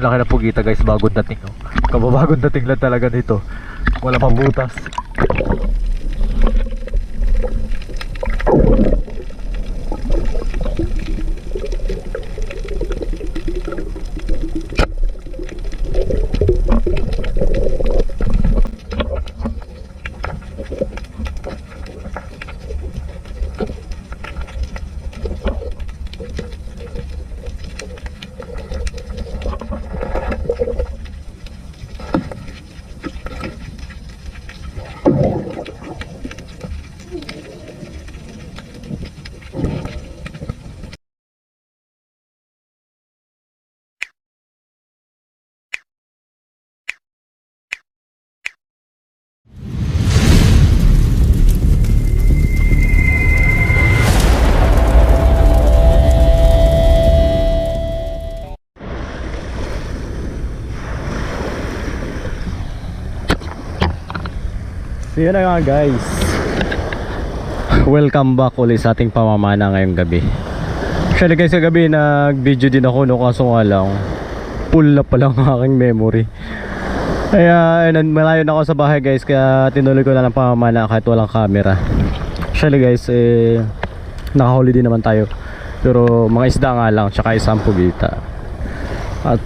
Ang laki ng pugita guys, bagong dating. Oh. Kababagong dating lang talaga nito. Wala pang butas. So yun na nga guys. Welcome back ulit sa ating pamamana ngayong gabi. Actually guys sa gabi nag video din ako no? Kaso nga lang Full na pala ang aking memory. Kaya ayun, malayo na ako sa bahay guys Kaya tinuloy ko na lang pamamana kahit walang camera. Actually guys eh Nakahuli din naman tayo. Pero mga isda nga lang Tsaka isang pugita. At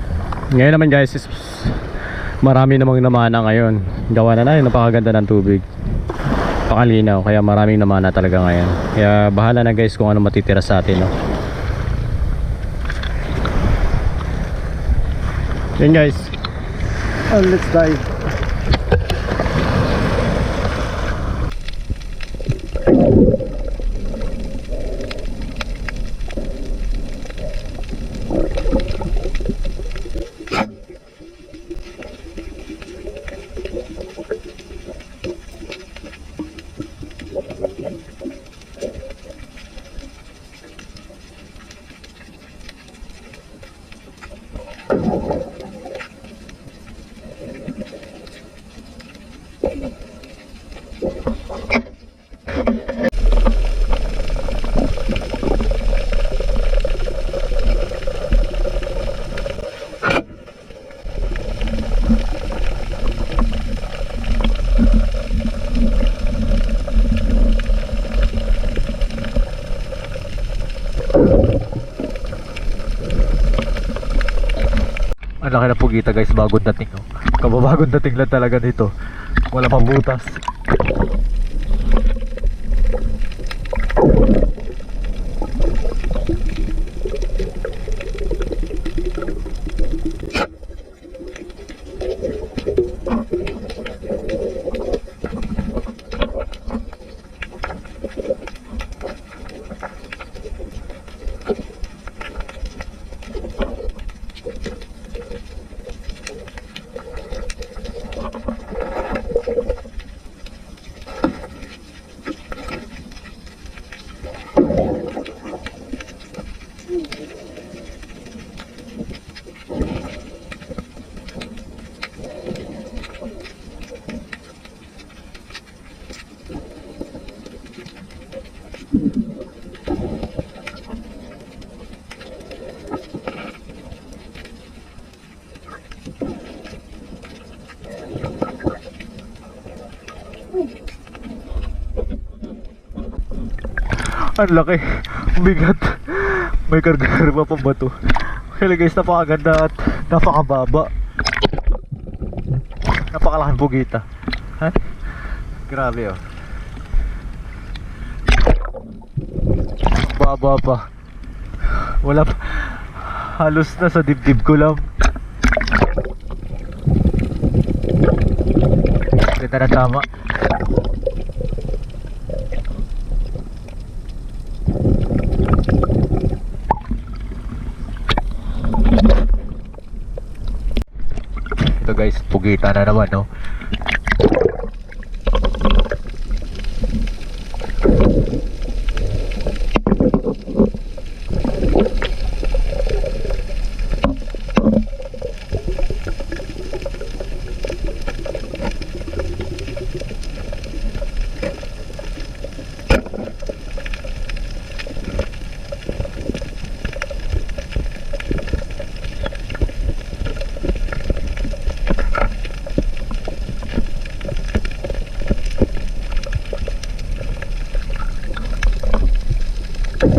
ngayon naman guys is marami namang namana ngayon. Gawa na na yun napakaganda ng tubig. Pakalinaw kaya maraming namana talaga ngayon. Kaya bahala na guys kung ano matitira sa atin no? yun guys. Oh, let's dive laki ng pugita guys, bagong dating oh. Kababagong dating lang talaga nito. Wala pang butas. Ang laki. Bigat. May karga-karga pa ba to? Kaya guys, napakaganda at napakababa. Napakalaking bugita. Ha? Grabe oh. Baba pa. Wala pa. Halos na sa dibdib ko lang. Kita na tama. Guys, pugita na naman, no?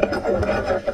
Gracias.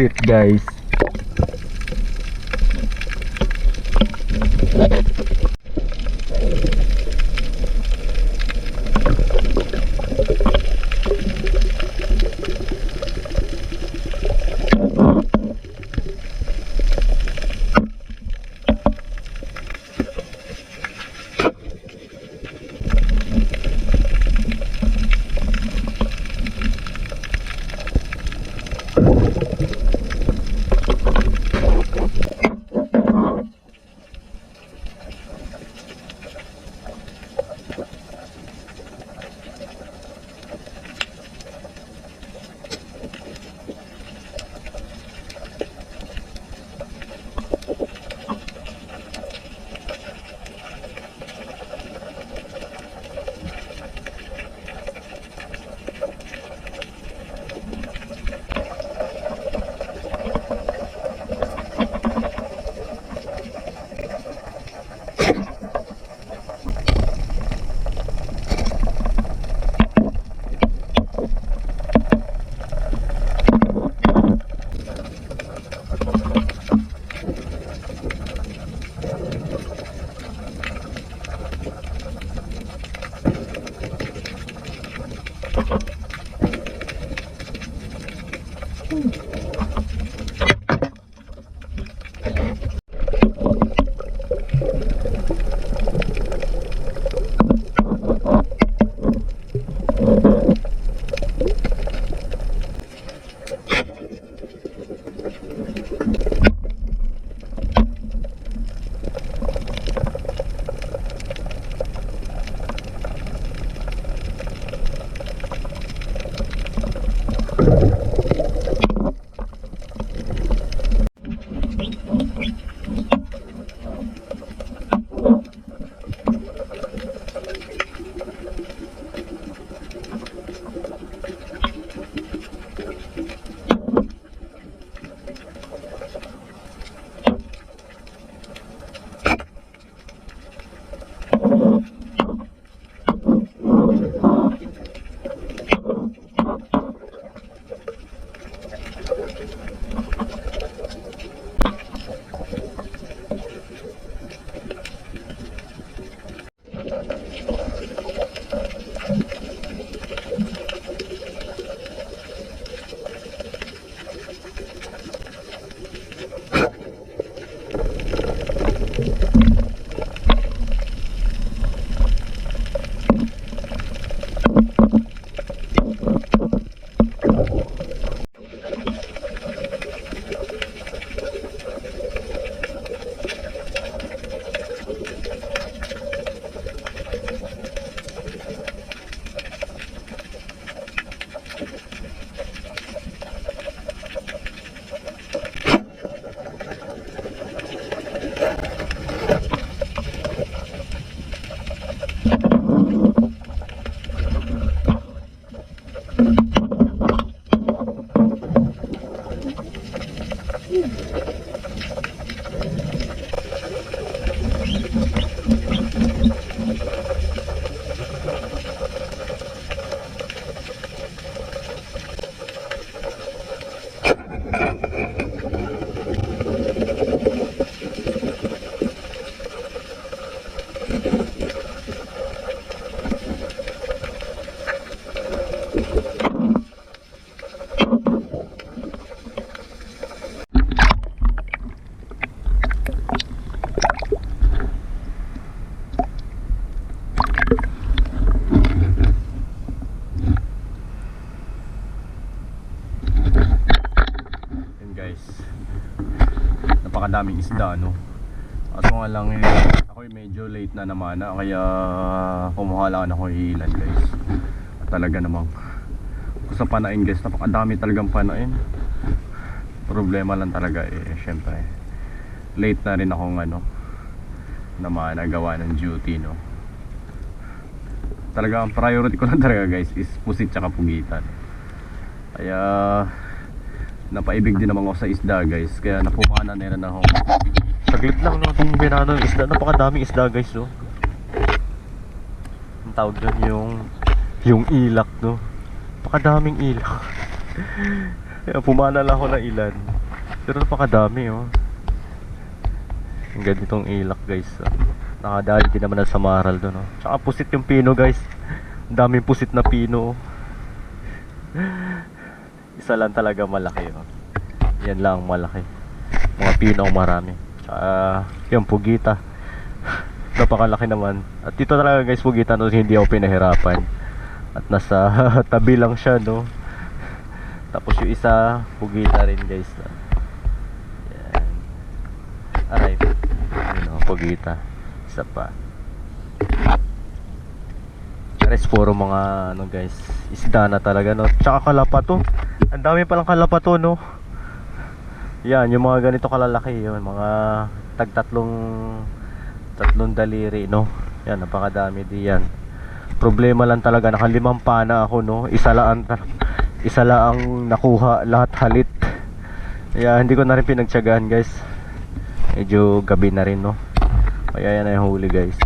Pusit guys. Guys napakadaming isda no Kaso nga lang eh, ako medyo late na naman na kaya kumuha lang ako ilan guys. At talaga namang sa panain guys, napakadami talagang panain. Problema lang talaga eh, syempre. Late na rin akong ano na nagawa ng duty no. Talaga ang priority ko lang talaga guys is pusit tsaka pugitan. Kaya napaibig din naman ako sa isda guys, kaya napumana na rin ako. Saglit lang no, itong binano ng isda. Napakadaming isda guys no. Ang tawag dyan yung yung ilak no. Napakadaming ilak. Kaya pumana lang ako ng ilan. Pero napakadami oh. Ang ganitong ilak guys. Oh. Nakadali din naman sa maral doon oh. Tsaka pusit yung pino guys. Ang daming pusit na pino. oh. Isa lang talaga malaki oh. Yan lang ang malaki. Mga pino ang marami. Tsaka yung pugita. Napakalaki naman. At dito talaga guys pugita no hindi ako pinahirapan. At nasa tabi lang siya no. Tapos yung isa pugita rin guys. Yan. Aray. Yun o, pugita. Isa pa. Guys, puro mga ano guys, isda na talaga no. Tsaka kalapato. Ang dami palang kalapato no. Yan, yung mga ganito kalalaki, yun, mga tagtatlong tatlong daliri, no. Yan, napakadami di yan. Problema lang talaga, nakalimang pana ako, no. Isa lang isa lang ang nakuha, lahat halit. Kaya hindi ko na rin pinagtiyagaan, guys. Medyo gabi na rin, no. Kaya yan na yung huli, guys.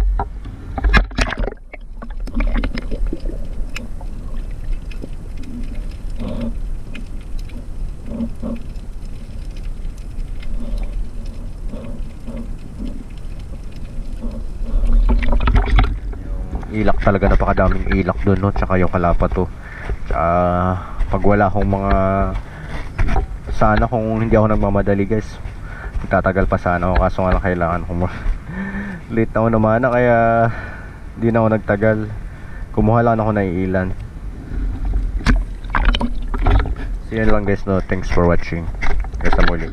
ilak talaga napakadaming ilak doon no? Tsaka yung kalapa to tsaka pag wala akong mga sana kung hindi ako nagmamadali guys tatagal pa sana ako. Kaso nga lang kailangan ko mo- late na ako naman na kaya hindi na ako nagtagal. Kumuha lang ako ng ilan. So yun lang guys no? Thanks for watching. Sa muli